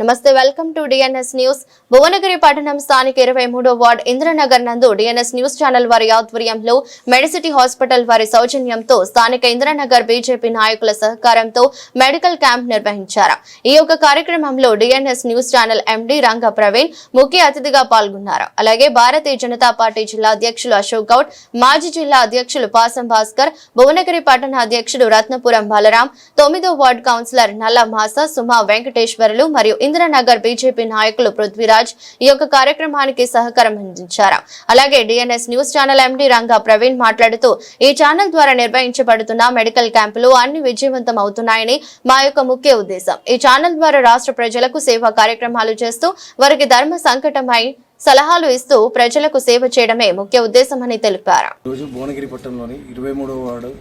నమస్తే welcome to DNS news Bhuvanagiri పట్టణం స్థానిక ఇరవై మూడో వార్డ్ ఇంద్రనగర్ నందు డిఎన్ఎస్ న్యూస్ ఛానల్ వారి ఆధ్వర్యంలో మెడిసిటీ హాస్పిటల్ వారి సౌజన్యంతో స్థానిక ఇంద్రనగర్ బీజేపీ నాయకుల సహకారంతో మెడికల్ క్యాంప్ నిర్వహించారు. ఈ యొక్క కార్యక్రమంలో డిఎన్ఎస్ న్యూస్ ఛానల్ ఎండి రంగ ప్రవీణ్ ముఖ్య అతిథిగా పాల్గొన్నారు. అలాగే భారతీయ జనతా పార్టీ జిల్లా అధ్యక్షులు అశోక్ గౌడ్ మాజీ జిల్లా అధ్యక్షులు పాసం భాస్కర్ భువనగిరి పట్టణ అధ్యక్షుడు రత్నపురం బలరాం తొమ్మిదో వార్డు కౌన్సిలర్ నల్ల మాస సుమా వెంకటేశ్వరులు మరియు ఇందిరానగర్ బీజేపీ నాయకులు పృథ్వీరాజ్ ఈ యొక్క కార్యక్రమానికి సహకారం అందించారు. అలాగే DNS news channel MD Ranga Praveen మాట్లాడుతూ ఈ ఛానల్ ద్వారా నిర్వహించబడుతున్న మెడికల్ క్యాంపులు అన్ని విజయవంతం అవుతున్నాయని మా యొక్క ముఖ్య ఉద్దేశం. ఈ ఛానల్ ద్వారా రాష్ట్ర ప్రజలకు సేవా కార్యక్రమాలు చేస్తూ వారికి ధర్మ సంకటమై సలహాలు ఇస్తూ ప్రజలకు సేవ చేయడమే ముఖ్య ఉద్దేశమని తెలిపారు. రోజు భువనగిరి పట్టణంలోని ఇరవై మూడవ వార్డు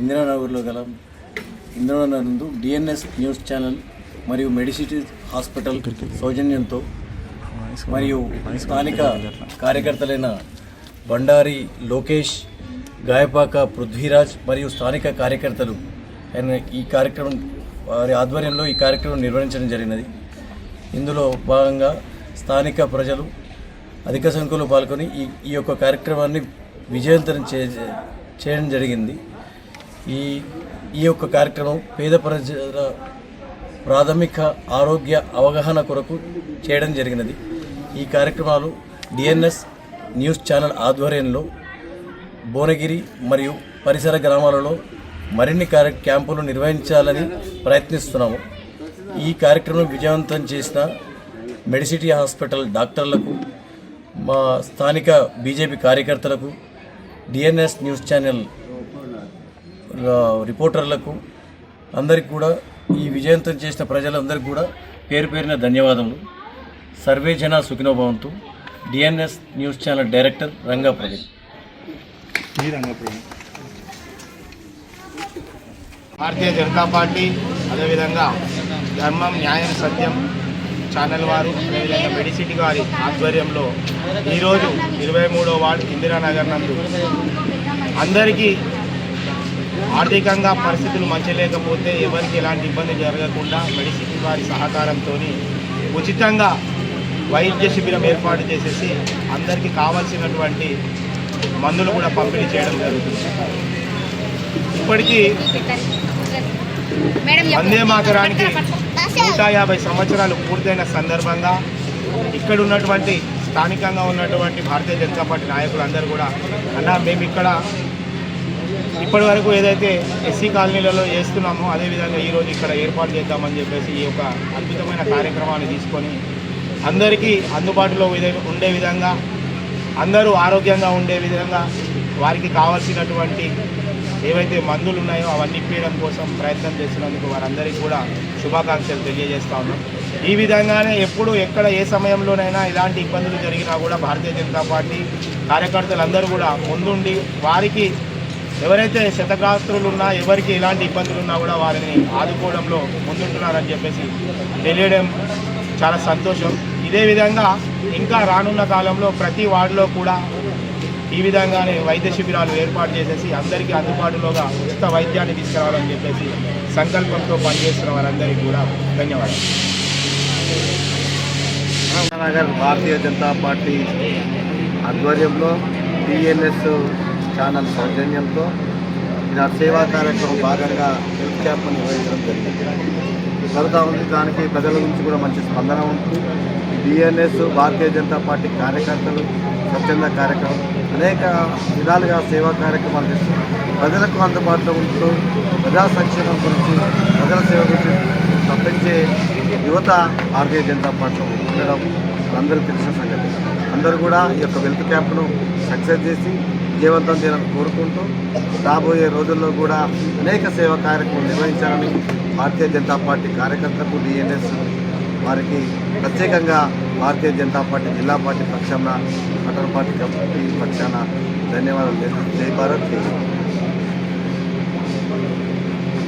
ఇందిరానగర్లో గల ఇందిరానగర్ డిఎన్ఎస్ న్యూస్ ఛానల్ మరియు మెడిసిటీ హాస్పిటల్ సౌజన్యంతో మరియు స్థానిక కార్యకర్తలైన బండారి లోకేష్ గాయపాక పృథ్వీరాజ్ మరియు స్థానిక కార్యకర్తలు ఆయన ఈ కార్యక్రమం వారి ఆధ్వర్యంలో ఈ కార్యక్రమం నిర్వహించడం జరిగినది. ఇందులో భాగంగా స్థానిక ప్రజలు అధిక సంఖ్యలో పాల్గొని ఈ ఈ యొక్క కార్యక్రమాన్ని విజయవంతం చే చేయడం జరిగింది. ఈ ఈ యొక్క కార్యక్రమం పేద ప్రజల ప్రాథమిక ఆరోగ్య అవగాహన కొరకు చేయడం జరిగినది. ఈ కార్యక్రమాలు డిఎన్ఎస్ న్యూస్ ఛానల్ ఆధ్వర్యంలో భువనగిరి మరియు పరిసర గ్రామాలలో మరిన్ని కార్య క్యాంపులు నిర్వహించాలని ప్రయత్నిస్తున్నాము. ఈ కార్యక్రమం విజయవంతం చేసిన మెడిసిటీ హాస్పిటల్ డాక్టర్లకు మా స్థానిక బీజేపీ కార్యకర్తలకు డిఎన్ఎస్ న్యూస్ ఛానల్ రిపోర్టర్లకు అందరికి కూడా ఈ విజయవంతం చేసిన ప్రజలందరికీ కూడా పేరు పేరిన ధన్యవాదములు. సర్వే జన Sukhinobhavantu. DNS news channel director Ranga ప్రజలు భారతీయ జనతా పార్టీ అదేవిధంగా ధర్మం న్యాయం సత్యం ఛానల్ వారు అదేవిధంగా మెడిసిటీ గారి ఆధ్వర్యంలో ఈరోజు ఇరవై మూడో వార్డు ఇందిరానగర్ నందు అందరికీ ఆర్థికంగా పరిస్థితులు మంచి లేకపోతే ఎవరికి ఎలాంటి ఇబ్బంది జరగకుండా మెడిసిటీ వారి సహకారంతో ఉచితంగా వైద్య శిబిరం ఏర్పాటు చేసేసి అందరికీ కావాల్సినటువంటి మందులు కూడా పంపిణీ చేయడం జరుగుతుంది. ఇప్పటికీ వందే మాతరానికి నూట యాభై సంవత్సరాలు పూర్తయిన సందర్భంగా ఇక్కడ ఉన్నటువంటి స్థానికంగా ఉన్నటువంటి భారతీయ జనతా పార్టీ నాయకులు అందరూ కూడా అన్న మేము ఇక్కడ ఇప్పటి వరకు ఏదైతే ఎస్సీ కాలనీలలో చేస్తున్నామో అదేవిధంగా ఈరోజు ఇక్కడ ఏర్పాటు చేద్దామని చెప్పేసి ఈ యొక్క అద్భుతమైన కార్యక్రమాన్ని తీసుకొని అందరికీ అందుబాటులో ఉండే విధంగా అందరూ ఆరోగ్యంగా ఉండే విధంగా వారికి కావాల్సినటువంటి ఏవైతే మందులు ఉన్నాయో అవన్నీ ఇప్పించడం కోసం ప్రయత్నం చేస్తున్నందుకు వారందరికీ కూడా శుభాకాంక్షలు తెలియజేస్తా ఉన్నాం. ఈ విధంగానే ఎప్పుడు ఎక్కడ ఏ సమయంలోనైనా ఇలాంటి ఇబ్బందులు జరిగినా కూడా భారతీయ జనతా పార్టీ కార్యకర్తలందరూ కూడా ముందుండి వారికి ఎవరైతే శతగాత్రులు ఉన్నా ఎవరికి ఎలాంటి ఇబ్బందులు ఉన్నా కూడా వారిని ఆదుకోవడంలో ముందుంటున్నారని చెప్పేసి తెలియడం చాలా సంతోషం. ఇదే విధంగా ఇంకా రానున్న కాలంలో ప్రతి వార్డులో కూడా ఈ విధంగానే వైద్య శిబిరాలు ఏర్పాటు చేసేసి అందరికీ అందుబాటులోగా ఉచిత వైద్యాన్ని తీసుకురావాలని చెప్పేసి సంకల్పంతో పనిచేస్తున్న వారందరికీ కూడా ధన్యవాదాలు. నగర్ భారతీయ జనతా పార్టీ ఆధ్వర్యంలో టీఎన్ఎస్ ఛానల్ సౌజన్యంతో నా సేవా కార్యక్రమం భాగంగా హెల్త్ క్యాంప్ నిర్వహించడం జరిగింది. జరుగుతూ ఉంది. దానికి ప్రజల నుంచి కూడా మంచి స్పందన ఉంది. డిఎన్ఎస్ భారతీయ జనతా పార్టీ కార్యకర్తలు స్వచ్ఛంద కార్యక్రమం అనేక విధాలుగా సేవా కార్యక్రమాలు చేస్తూ ప్రజలకు అందుబాటులో ఉంటూ ప్రజా సంక్షేమం గురించి ప్రజల సేవ గురించి తప్పించే యువత భారతీయ జనతా పార్టీలో ఉండడం అందరూ తెలిసిన సంగతి. అందరూ కూడా ఈ యొక్క వెల్త్ క్యాంప్ను సక్సెస్ చేసి విజయవంతం చేయాలని కోరుకుంటూ రాబోయే రోజుల్లో కూడా అనేక సేవా కార్యక్రమాలు నిర్వహించాలని భారతీయ జనతా పార్టీ కార్యకర్తలకు డిఎన్ఎస్ వారికి ప్రత్యేకంగా భారతీయ జనతా పార్టీ జిల్లా పార్టీ పక్షాన పట్టణ పార్టీ కమిటీ పక్షాన ధన్యవాదాలు జై భారత్